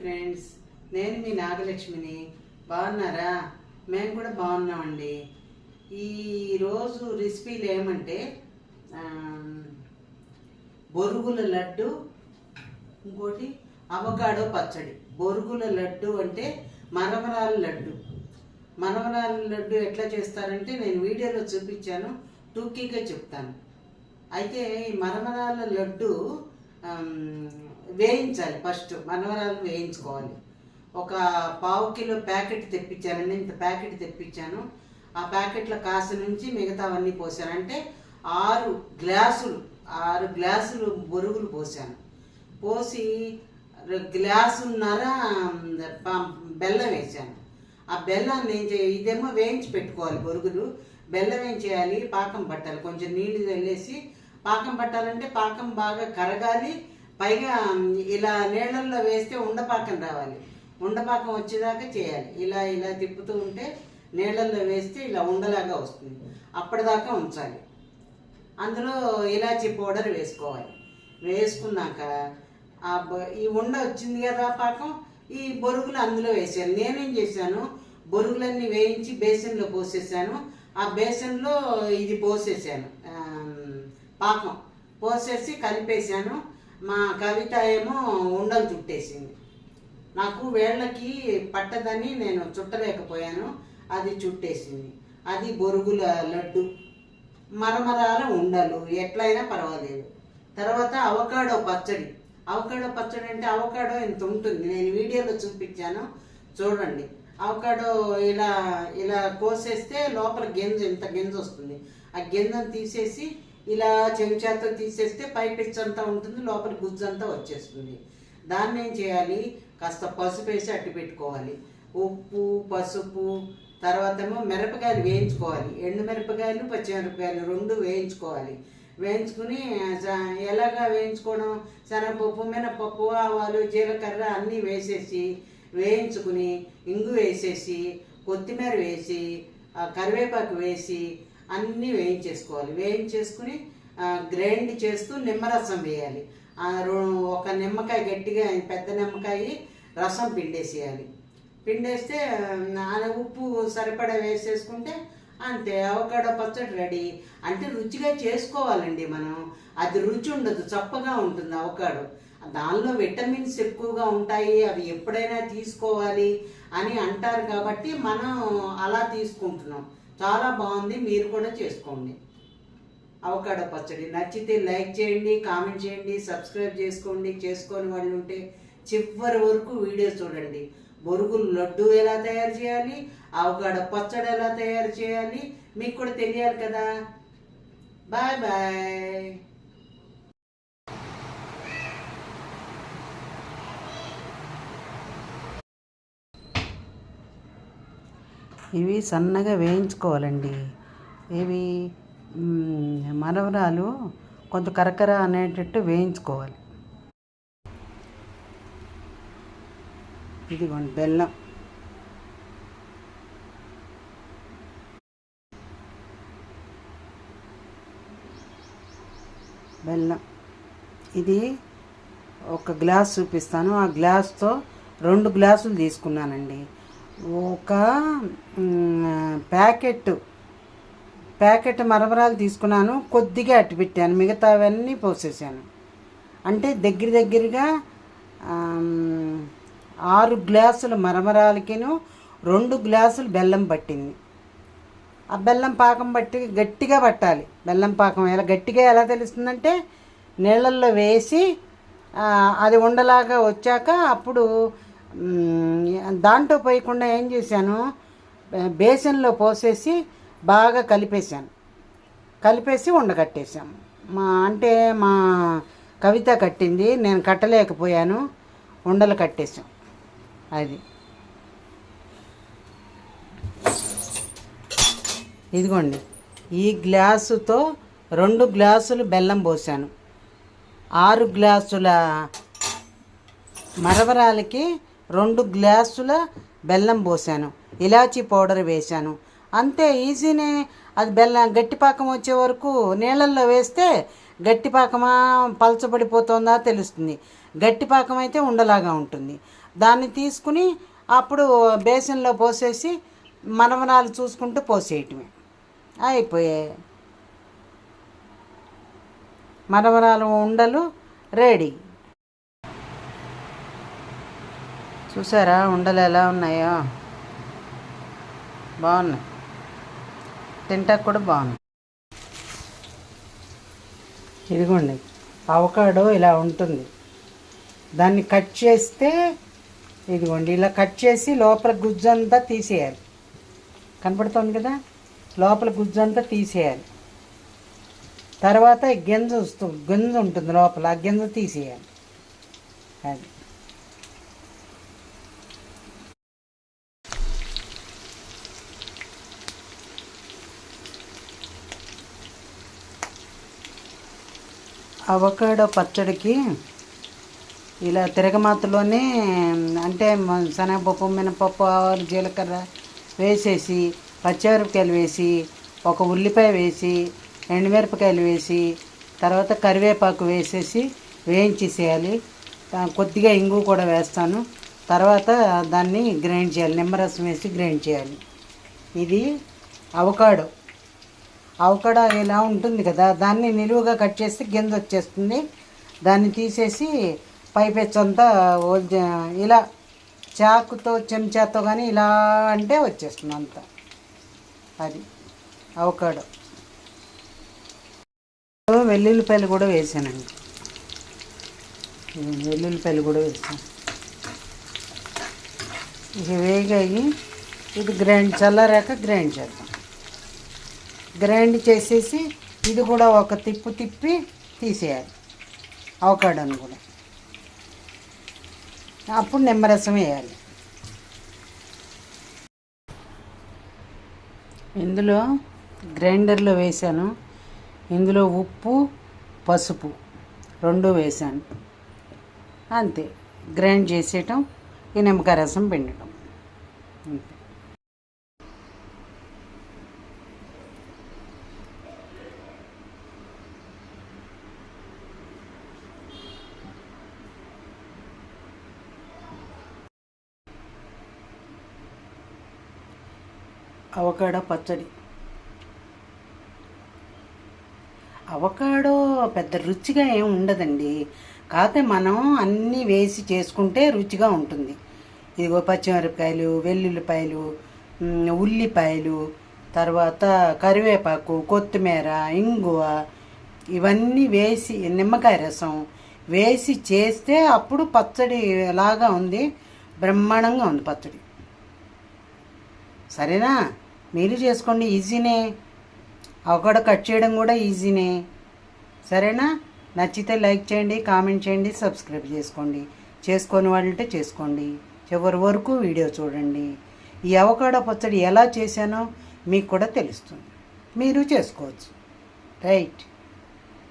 Friends నేను మీ నాగలక్ష్మిని. బాగున్నారా? మేము కూడా బాగున్నామండి. ఈరోజు రెసిపీలు ఏమంటే బొరుగుల లడ్డు ఇంకోటి అవకాడో పచ్చడి. బొరుగుల లడ్డు అంటే మరమరాల లడ్డు. మరమరాల లడ్డు ఎట్లా చేస్తారంటే నేను వీడియోలో చూపించాను. టూకీగా చెప్తాను. అయితే ఈ మరమరాల లడ్డు వేయించాలి ఫస్ట్ మనవరాలు వేయించుకోవాలి. ఒక పావు కిలో ప్యాకెట్ తెప్పించానండి ఇంత ప్యాకెట్ తెప్పించాను. ఆ ప్యాకెట్ల కాసు నుంచి మిగతావన్నీ పోసాను. అంటే ఆరు గ్లాసులు ఆరు గ్లాసులు బొరుగులు పోసాను. పోసి గ్లాసున్నర బెల్లం వేసాను. ఆ బెల్లాన్ని ఏం చేయాలి ఇదేమో వేయించి పెట్టుకోవాలి బొరుగులు. బెల్లం ఏం చేయాలి? పాకం పట్టాలి. కొంచెం నీళ్ళు చల్లేసి పాకం పట్టాలంటే పాకం బాగా కరగాలి. పైగా ఇలా నీళ్ళల్లో వేస్తే ఉండపాకం రావాలి. ఉండపాకం వచ్చేదాకా చేయాలి. ఇలా ఇలా తిప్పుతూ ఉంటే నీళ్ళల్లో వేస్తే ఇలా ఉండలాగా వస్తుంది. అప్పటిదాకా ఉంచాలి. అందులో ఇలాచీ పౌడర్ వేసుకోవాలి. వేసుకున్నాక ఆ ఈ ఉండ వచ్చింది కదా పాకం ఈ బొరుగులు అందులో వేసాను నేనేం చేశాను? బొరుగులన్నీ వేయించి బేసన్లో పోసేసాను. ఆ బేసన్లో ఇది పోసేసాను. పాకం పోసేసి కలిపేశాను. మా కవిత ఏమో ఉండలు చుట్టేసింది. నాకు వేళ్ళకి పట్టదని నేను చుట్టలేకపోయాను. అది చుట్టేసింది. అది బొరుగుల లడ్డు. మరమరాల ఉండలు. ఎట్లయినా పర్వాలేదు. తర్వాత అవకాడో పచ్చడి. అవకాడో పచ్చడి అంటే అవకాడో ఇంత ఉంటుంది. నేను వీడియోలో చూపించాను. చూడండి. అవకాడో ఇలా ఇలా కోసేస్తే లోపల గింజ ఇంత గింజ వస్తుంది. ఆ గింజను తీసేసి ఇలా చెంచాతో తీసేస్తే పై పిచ్చంతా ఉంటుంది లోపల గుజ్జంతా వచ్చేస్తుంది. దాన్ని ఏం చేయాలి? కాస్త పసుపు వేసి అట్టు పెట్టుకోవాలి. ఉప్పు పసుపు తర్వాత ఏమో మిరపకాయలు వేయించుకోవాలి. ఎండు మిరపకాయలు పచ్చిమిరపకాయలు రెండు వేయించుకోవాలి. వేయించుకుని ఎలాగా వేయించుకోవడం? శనగపప్పు మినపప్పు ఆవాలు జీలకర్ర అన్నీ వేసేసి వేయించుకుని ఇంగు వేసేసి కొత్తిమీర వేసి కరివేపాకు వేసి అన్నీ వేయించేసుకోవాలి. వేయించేసుకుని గ్రైండ్ చేస్తూ నిమ్మరసం వేయాలి. ఆ, రో- ఒక నిమ్మకాయ గట్టిగా పెద్ద నిమ్మకాయ రసం పిండేసేయాలి. పిండేస్తే ఉప్పు సరిపడా వేసేసుకుంటే అంతే. అవకాడో పచ్చడి రెడీ. అంటే రుచిగా చేసుకోవాలండి మనం. అది రుచి ఉండదు చప్పగా ఉంటుంది అవకాడో. దానిలో విటమిన్స్ ఎక్కువగా ఉంటాయి అవి ఎప్పుడైనా తీసుకోవాలి అని అంటారు కాబట్టి మనం అలా తీసుకుంటున్నాం. చాలా బాగుంది మీరు కూడా చేసుకోండి. అవకాడో పచ్చడి నచ్చితే లైక్ చేయండి కామెంట్ చేయండి సబ్స్క్రైబ్ చేసుకోండి. చేసుకొని వాళ్ళు ఉంటే చివరి వరకు వీడియో చూడండి. బొరుగులు లడ్డు ఎలా తయారు చేయాలి అవకాడ పచ్చడి ఎలా తయారు చేయాలి మీకు కూడా తెలియాలి కదా. Bye bye. ఇవి సన్నగా వేయించుకోవాలండి. ఇవి మనవరాలు కొంత కరకర అనేటట్టు వేయించుకోవాలి. ఇదిగోండి బెల్లం. బెల్లం. ఇది ఒక గ్లాస్ చూపిస్తాను. ఆ గ్లాస్తో రెండు గ్లాసులు తీసుకున్నానండి. ఒక ప్యాకెట్ ప్యాకెట్ మరమరాలు తీసుకున్నాను కొద్దిగా అట్టు పెట్టాను మిగతావన్నీ పోసేసాను. అంటే దగ్గర దగ్గరగా ఆరు గ్లాసులు మరమరాలకిను రెండు గ్లాసులు బెల్లం పట్టింది. ఆ బెల్లం పాకం పట్టి గట్టిగా పట్టాలి. బెల్లం పాకం ఎలా గట్టిగా ఎలా తెలుస్తుందంటే నీళ్ళల్లో వేసి అది ఉండలాగా వచ్చాక అప్పుడు దాంట్లో పోయకుండా ఏం చేశాను? బేసన్లో పోసేసి బాగా కలిపేశాను. కలిపేసి ఉండగట్టేశాము మా అంటే మా కవిత కట్టింది నేను కట్టలేకపోయాను ఉండలు కట్టేశాం. అది. ఇదిగోండి. ఈ గ్లాసుతో రెండు గ్లాసులు బెల్లం పోసాను ఆరు గ్లాసుల మరవరాలకి రెండు గ్లాసుల బెల్లం పోసాను. ఇలాచీ పౌడర్ వేశాను. అంతే ఈజీనే. అది బెల్లం గట్టిపాకం వచ్చే వరకు నీళ్ళల్లో వేస్తే గట్టిపాకమా పలచబడిపోతుందా తెలుస్తుంది. గట్టిపాకం అయితే ఉండలాగా ఉంటుంది. దాన్ని తీసుకుని అప్పుడు బేసన్లో పోసేసి మనమనాలు చూసుకుంటూ పోసేయటమే. అయిపోయాయి మనమనాలు ఉండలు రెడీ. చూసారా ఉండలు ఎలా ఉన్నాయో? బాగున్నాయి. తింటా కూడా బాగుంది ఇదిగోండి అవకాడో ఇలా ఉంటుంది. దాన్ని కట్ చేస్తే ఇదిగోండి ఇలా కట్ చేసి లోపల గుజ్జంతా తీసేయాలి. కనపడుతుంది కదా? లోపల గుజ్జంతా తీసేయాలి. తర్వాత గింజ వస్తుంది గింజ ఉంటుంది లోపల ఆ గింజ తీసేయాలి. అది. అవకాడో పచ్చడికి ఇలా తిరగమాతలోనే అంటే శనగపప్పు మినపప్పు ఆవాలు జీలకర్ర వేసేసి పచ్చిమిరపకాయలు వేసి ఒక ఉల్లిపాయ వేసి ఎండుమిరపకాయలు వేసి తర్వాత కరివేపాకు వేసేసి వేయించేసేయాలి. కొద్దిగా ఇంగు కూడా వేస్తాను. తర్వాత దాన్ని గ్రైండ్ చేయాలి. నిమ్మరసం వేసి గ్రైండ్ చేయాలి. ఇది అవకాడో అవకడ ఇలా ఉంటుంది కదా దాన్ని నిలువుగా కట్ చేస్తే గింజ వచ్చేస్తుంది. దాన్ని తీసేసి పైపెచ్చంతా ఇలా చాకుతో చెంచాతో కానీ ఇలా అంటే వచ్చేస్తుంది అంత. అది అవకాడో. వెల్లుల్లిపాయలు కూడా వేసానండి. వెల్లుల్లిపాయలు కూడా వేసాను. ఇక వేగాయి. ఇది గ్రైండ్ చల్లారాక గ్రైండ్ చేద్దాం. గ్రైండ్ చేసేసి ఇది కూడా ఒక తిప్పు తిప్పి తీసేయాలి. అవకాడోని కూడా. అప్పుడు నిమ్మరసం వేయాలి. ఇందులో గ్రైండర్లో వేసాను ఇందులో ఉప్పు పసుపు రెండు వేసాను అంతే. గ్రైండ్ చేసేయటం ఈ నిమ్మకాయ రసం పిండటం. అవకాడో పచ్చడి. అవకాడో పెద్ద రుచిగా ఏం ఉండదండి. కాకపోతే మనం అన్నీ వేసి చేసుకుంటే రుచిగా ఉంటుంది. ఇదిగో పచ్చిమిరపకాయలు వెల్లుల్లిపాయలు ఉల్లిపాయలు తర్వాత కరివేపాకు కొత్తిమీర ఇంగువ ఇవన్నీ వేసి నిమ్మకాయ రసం వేసి చేస్తే అప్పుడు పచ్చడి లాగా ఉంది. బ్రహ్మాండంగా ఉంది పచ్చడి. సరేనా? మీరు చేసుకోండి ఈజీనే. అవకాడో కట్ చేయడం కూడా ఈజీనే. సరేనా? నచ్చితే లైక్ చేయండి కామెంట్ చేయండి సబ్స్క్రైబ్ చేసుకోండి. చేసుకొని వాళ్ళంటే చేసుకోండి. చివరి వరకు వీడియో చూడండి. ఈ అవకాడో పచ్చడి ఎలా చేశానో మీకు కూడా తెలుస్తుంది. మీరు చేసుకోవచ్చు. రైట్.